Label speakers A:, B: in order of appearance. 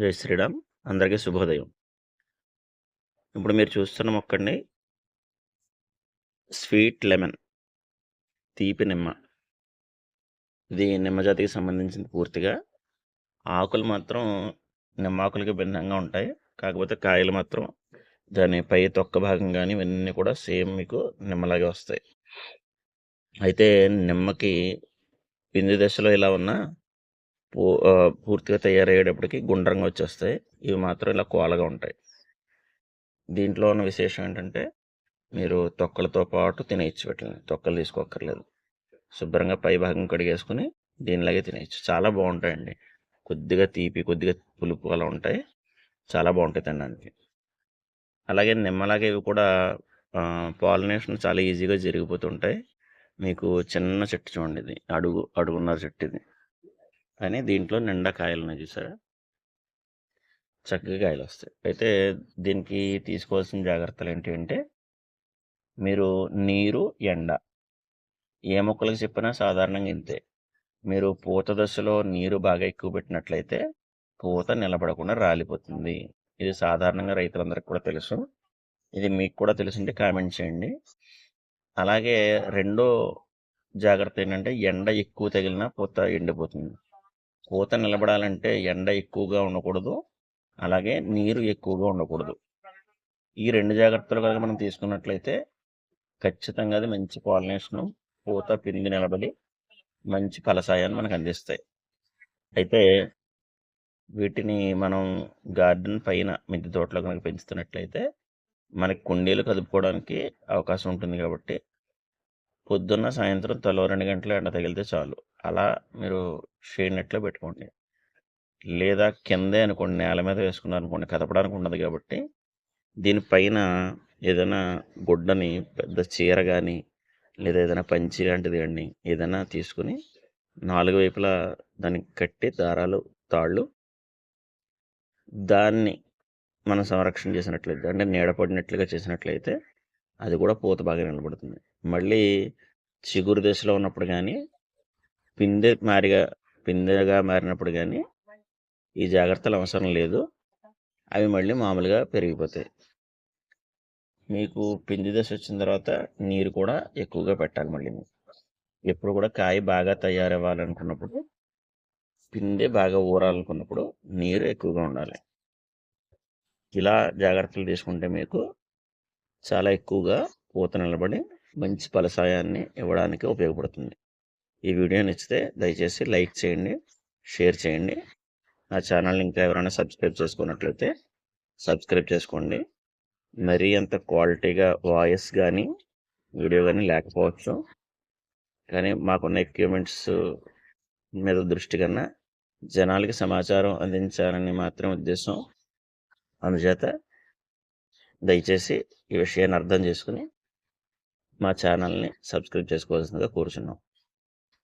A: జై శ్రీరామ్. అందరికీ శుభోదయం. ఇప్పుడు మీరు చూస్తున్న మొక్కడిని స్వీట్ లెమన్ తీపి నిమ్మ. ఇది నిమ్మ జాతికి సంబంధించింది పూర్తిగా. ఆకులు మాత్రం నిమ్మాకులకి భిన్నంగా ఉంటాయి. కాకపోతే కాయలు మాత్రం దాని పై తొక్క భాగం కానీ ఇవన్నీ కూడా సేమ్ మీకు నిమ్మలాగే వస్తాయి. అయితే నిమ్మకి పిండి దశలో ఇలా ఉన్న పూ పూర్తిగా తయారయ్యేటప్పటికి గుండ్రంగా వచ్చేస్తాయి. ఇవి మాత్రం ఇలా కోలగా ఉంటాయి. దీంట్లో ఉన్న విశేషం ఏంటంటే మీరు తొక్కలతో పాటు తినేయచ్చు వీటిని. తొక్కలు తీసుకోక్కర్లేదు. శుభ్రంగా పై భాగం కడిగేసుకుని దీనిలాగే తినేయచ్చు. చాలా బాగుంటాయండి. కొద్దిగా తీపి కొద్దిగా పులుపు అలా ఉంటాయి. చాలా బాగుంటాయి తినడానికి. అలాగే నిమ్మలాగే ఇవి కూడా పాలినేషన్ చాలా ఈజీగా జరిగిపోతుంటాయి. మీకు చిన్న చెట్టు చూడండి ఇది. అడుగు అడుగున్నర చెట్టు ఇది. కానీ దీంట్లో నిండా కాయలు ఉన్నాయి చూసారా? చక్కగా కాయలు వస్తాయి. అయితే దీనికి తీసుకోవాల్సిన జాగ్రత్తలు ఏంటి అంటే మీరు నీరు ఎండ ఏ మొక్కలకు చెప్పినా సాధారణంగా ఇంతే. మీరు పూత దశలో నీరు బాగా ఎక్కువ పెట్టినట్లయితే పూత నిలబడకుండా రాలిపోతుంది. ఇది సాధారణంగా రైతులందరికీ కూడా తెలుసు. ఇది మీకు కూడా తెలిసింటే కామెంట్ చేయండి. అలాగే రెండో జాగ్రత్త ఏంటంటే ఎండ ఎక్కువ తగిలినా పూత ఎండిపోతుంది. పూత నిలబడాలంటే ఎండ ఎక్కువగా ఉండకూడదు. అలాగే నీరు ఎక్కువగా ఉండకూడదు. ఈ రెండు జాగ్రత్తలు కనుక మనం తీసుకున్నట్లయితే ఖచ్చితంగా అది మంచి పాలినేషను పూత పిండి నిలబడి మంచి ఫలసాయాన్ని మనకు అందిస్తాయి. అయితే వీటిని మనం గార్డెన్ పైన మిద్దె తోటలో కనుక పెంచుతున్నట్లయితే మనకి కుండీలు కదుపుకోవడానికి అవకాశం ఉంటుంది కాబట్టి పొద్దున్న సాయంత్రం తలో రెండు గంటలు ఎండ తగిలితే చాలు. అలా మీరు షేడ్ నెట్లో పెట్టుకోండి. లేదా కిందే అనుకోండి నేల మీద వేసుకున్నారు అనుకోండి కదపడానికి ఉండదు కాబట్టి దీనిపైన ఏదైనా గుడ్డని పెద్ద చీర కానీ లేదా ఏదైనా పంచి లాంటిది కానీ ఏదైనా తీసుకుని నాలుగు వైపులా దానికి కట్టి దారాలు తాళ్ళు దాన్ని మనం సంరక్షణ చేసినట్లయితే అంటే నీడ పడినట్లుగా చేసినట్లయితే అది కూడా పూత బాగా నిలబడుతుంది. మళ్ళీ చిగురు దశలో ఉన్నప్పుడు కానీ పిందె మారిగా పిందెగా మారినప్పుడు కానీ ఈ జాగ్రత్తలు అవసరం లేదు. అవి మళ్ళీ మామూలుగా పెరిగిపోతాయి. మీకు పిండి దశ వచ్చిన తర్వాత నీరు కూడా ఎక్కువగా పెట్టాలి మళ్ళీ మీకు ఎప్పుడు కూడా కాయ బాగా తయారవ్వాలనుకున్నప్పుడు పిందె బాగా ఊరాలనుకున్నప్పుడు నీరు ఎక్కువగా ఉండాలి. ఇలా జాగ్రత్తలు తీసుకుంటే మీకు చాలా ఎక్కువగా పూత నిలబడి మంచి ఫలసాయాన్ని ఇవ్వడానికి ఉపయోగపడుతుంది. ఈ వీడియో నచ్చితే దయచేసి లైక్ చేయండి షేర్ చేయండి. నా ఛానల్ ఇంకా ఎవరైనా సబ్స్క్రైబ్ చేసుకున్నట్లయితే సబ్స్క్రైబ్ చేసుకోండి. మరీ అంత క్వాలిటీగా వాయిస్ కానీ వీడియో కానీ లేకపోవచ్చు. కానీ మాకున్న ఎక్విప్మెంట్స్ మీద దృష్టి కన్నా జనాలకి సమాచారం అందించాలని మాత్రం ఉద్దేశం. అందుచేత దయచేసి ఈ విషయాన్ని అర్థం చేసుకుని మా ఛానల్ని సబ్స్క్రైబ్ చేసుకోవాల్సిందిగా కోరుచున్నాం.